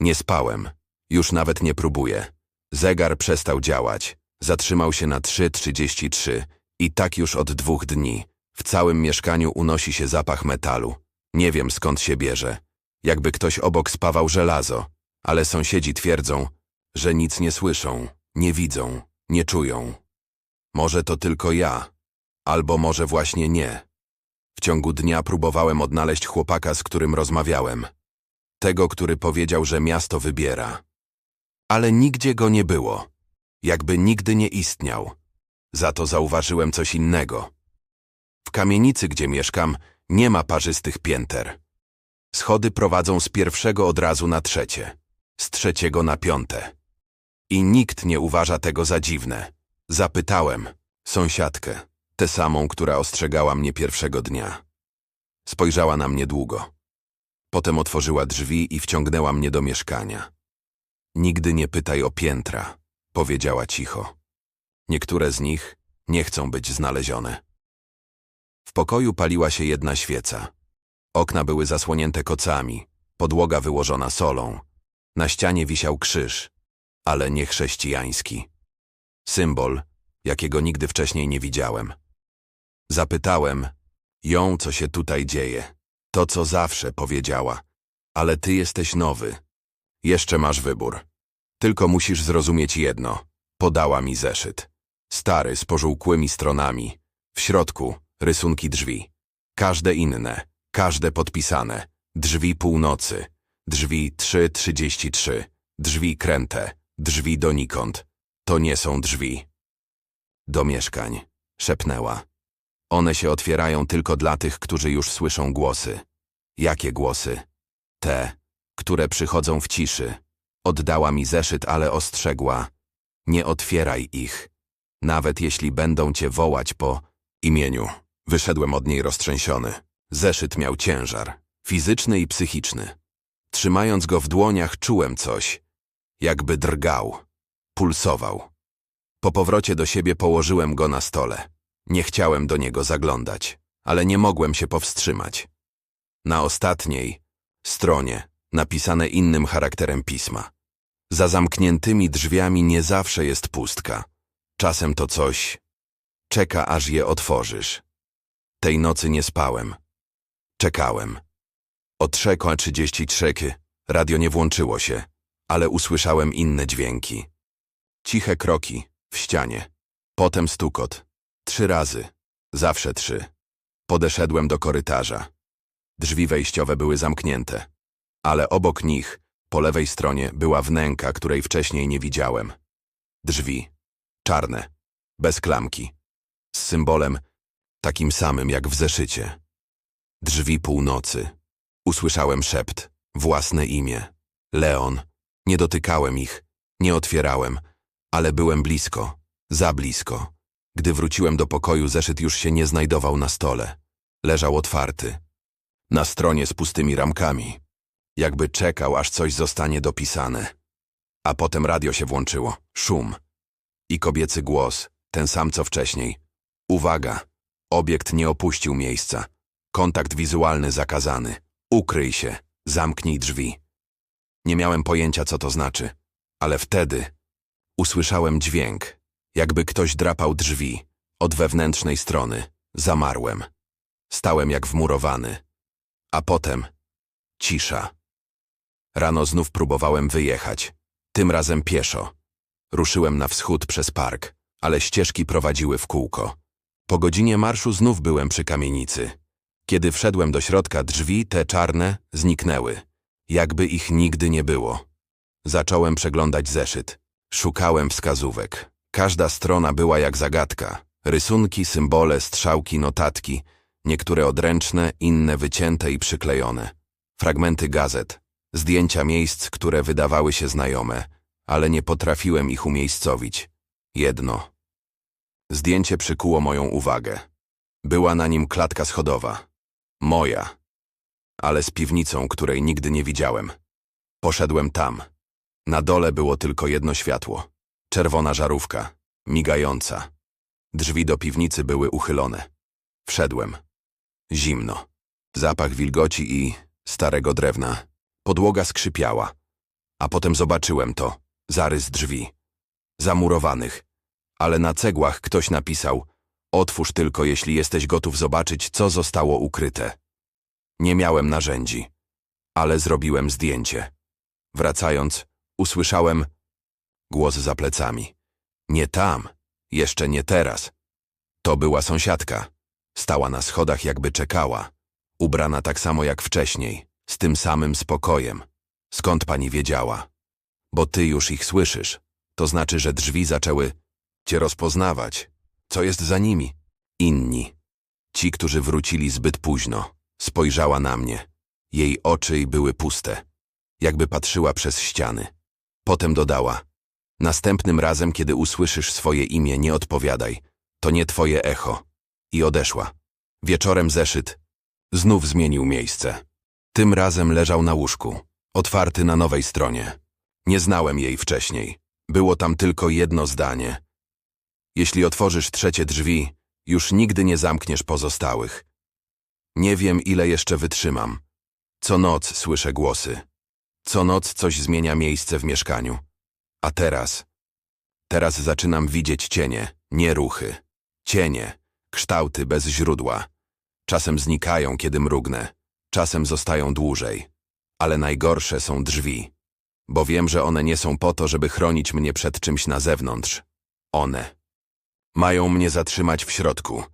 Nie spałem. Już nawet nie próbuję. Zegar przestał działać. Zatrzymał się na 3.33 i tak już od dwóch dni. W całym mieszkaniu unosi się zapach metalu. Nie wiem skąd się bierze. Jakby ktoś obok spawał żelazo. Ale sąsiedzi twierdzą, że nic nie słyszą, nie widzą, nie czują. Może to tylko ja, albo może właśnie nie. W ciągu dnia próbowałem odnaleźć chłopaka, z którym rozmawiałem. Tego, który powiedział, że miasto wybiera. Ale nigdzie go nie było. Jakby nigdy nie istniał. Za to zauważyłem coś innego. W kamienicy, gdzie mieszkam, nie ma parzystych pięter. Schody prowadzą z pierwszego od razu na trzecie, z trzeciego na piąte. I nikt nie uważa tego za dziwne. Zapytałem sąsiadkę, tę samą, która ostrzegała mnie pierwszego dnia. Spojrzała na mnie długo. Potem otworzyła drzwi i wciągnęła mnie do mieszkania. Nigdy nie pytaj o piętra, powiedziała cicho. Niektóre z nich nie chcą być znalezione. W pokoju paliła się jedna świeca. Okna były zasłonięte kocami, podłoga wyłożona solą. Na ścianie wisiał krzyż, ale nie chrześcijański. Symbol, jakiego nigdy wcześniej nie widziałem. Zapytałem ją, co się tutaj dzieje. To, co zawsze powiedziała. Ale ty jesteś nowy. Jeszcze masz wybór. Tylko musisz zrozumieć jedno. Podała mi zeszyt. Stary, z pożółkłymi stronami. W środku rysunki drzwi. Każde inne, każde podpisane. Drzwi północy. Drzwi 3.33. Drzwi kręte. Drzwi donikąd. To nie są drzwi. Do mieszkań. Szepnęła. One się otwierają tylko dla tych, którzy już słyszą głosy. Jakie głosy? Te, które przychodzą w ciszy. Oddała mi zeszyt, ale ostrzegła. Nie otwieraj ich. Nawet jeśli będą cię wołać po imieniu. Wyszedłem od niej roztrzęsiony. Zeszyt miał ciężar, fizyczny i psychiczny. Trzymając go w dłoniach czułem coś. Jakby drgał. Pulsował. Po powrocie do siebie położyłem go na stole. Nie chciałem do niego zaglądać, ale nie mogłem się powstrzymać. Na ostatniej stronie napisane innym charakterem pisma. Za zamkniętymi drzwiami nie zawsze jest pustka. Czasem to coś czeka, aż je otworzysz. Tej nocy nie spałem. Czekałem. O 3.33 radio nie włączyło się, ale usłyszałem inne dźwięki. Ciche kroki w ścianie. Potem stukot. Trzy razy. Zawsze trzy. Podeszedłem do korytarza. Drzwi wejściowe były zamknięte. Ale obok nich, po lewej stronie, była wnęka, której wcześniej nie widziałem. Drzwi. Czarne. Bez klamki. Z symbolem takim samym jak w zeszycie. Drzwi północy. Usłyszałem szept. Własne imię. Leon. Nie dotykałem ich. Nie otwierałem. Ale byłem blisko. Za blisko. Gdy wróciłem do pokoju, zeszyt już się nie znajdował na stole. Leżał otwarty. Na stronie z pustymi ramkami. Jakby czekał, aż coś zostanie dopisane. A potem radio się włączyło. Szum. I kobiecy głos, ten sam co wcześniej. Uwaga! Obiekt nie opuścił miejsca. Kontakt wizualny zakazany. Ukryj się. Zamknij drzwi. Nie miałem pojęcia, co to znaczy. Ale wtedy usłyszałem dźwięk, jakby ktoś drapał drzwi. Od wewnętrznej strony. Zamarłem. Stałem jak wmurowany. A potem cisza. Rano znów próbowałem wyjechać. Tym razem pieszo. Ruszyłem na wschód przez park, ale ścieżki prowadziły w kółko. Po godzinie marszu znów byłem przy kamienicy. Kiedy wszedłem do środka, drzwi, te czarne, zniknęły. Jakby ich nigdy nie było. Zacząłem przeglądać zeszyt. Szukałem wskazówek. Każda strona była jak zagadka. Rysunki, symbole, strzałki, notatki. Niektóre odręczne, inne wycięte i przyklejone. Fragmenty gazet. Zdjęcia miejsc, które wydawały się znajome, ale nie potrafiłem ich umiejscowić. Jedno. Zdjęcie przykuło moją uwagę. Była na nim klatka schodowa. Moja. Ale z piwnicą, której nigdy nie widziałem. Poszedłem tam. Na dole było tylko jedno światło. Czerwona żarówka, migająca. Drzwi do piwnicy były uchylone. Wszedłem. Zimno. Zapach wilgoci i starego drewna. Podłoga skrzypiała. A potem zobaczyłem to. Zarys drzwi. Zamurowanych. Ale na cegłach ktoś napisał Otwórz tylko, jeśli jesteś gotów zobaczyć, co zostało ukryte. Nie miałem narzędzi, ale zrobiłem zdjęcie. Wracając, usłyszałem głos za plecami. Nie tam, jeszcze nie teraz. To była sąsiadka. Stała na schodach, jakby czekała. Ubrana tak samo jak wcześniej, z tym samym spokojem. Skąd pani wiedziała? Bo ty już ich słyszysz. To znaczy, że drzwi zaczęły cię rozpoznawać. Co jest za nimi? Inni. Ci, którzy wrócili zbyt późno. Spojrzała na mnie. Jej oczy były puste. Jakby patrzyła przez ściany. Potem dodała. Następnym razem, kiedy usłyszysz swoje imię, nie odpowiadaj. To nie twoje echo. I odeszła. Wieczorem zeszyt znów zmienił miejsce. Tym razem leżał na łóżku, otwarty na nowej stronie. Nie znałem jej wcześniej. Było tam tylko jedno zdanie. Jeśli otworzysz trzecie drzwi, już nigdy nie zamkniesz pozostałych. Nie wiem, ile jeszcze wytrzymam. Co noc słyszę głosy. Co noc coś zmienia miejsce w mieszkaniu. A teraz? Teraz zaczynam widzieć cienie, nie ruchy. Cienie, kształty bez źródła. Czasem znikają, kiedy mrugnę. Czasem zostają dłużej. Ale najgorsze są drzwi. Bo wiem, że one nie są po to, żeby chronić mnie przed czymś na zewnątrz. One mają mnie zatrzymać w środku,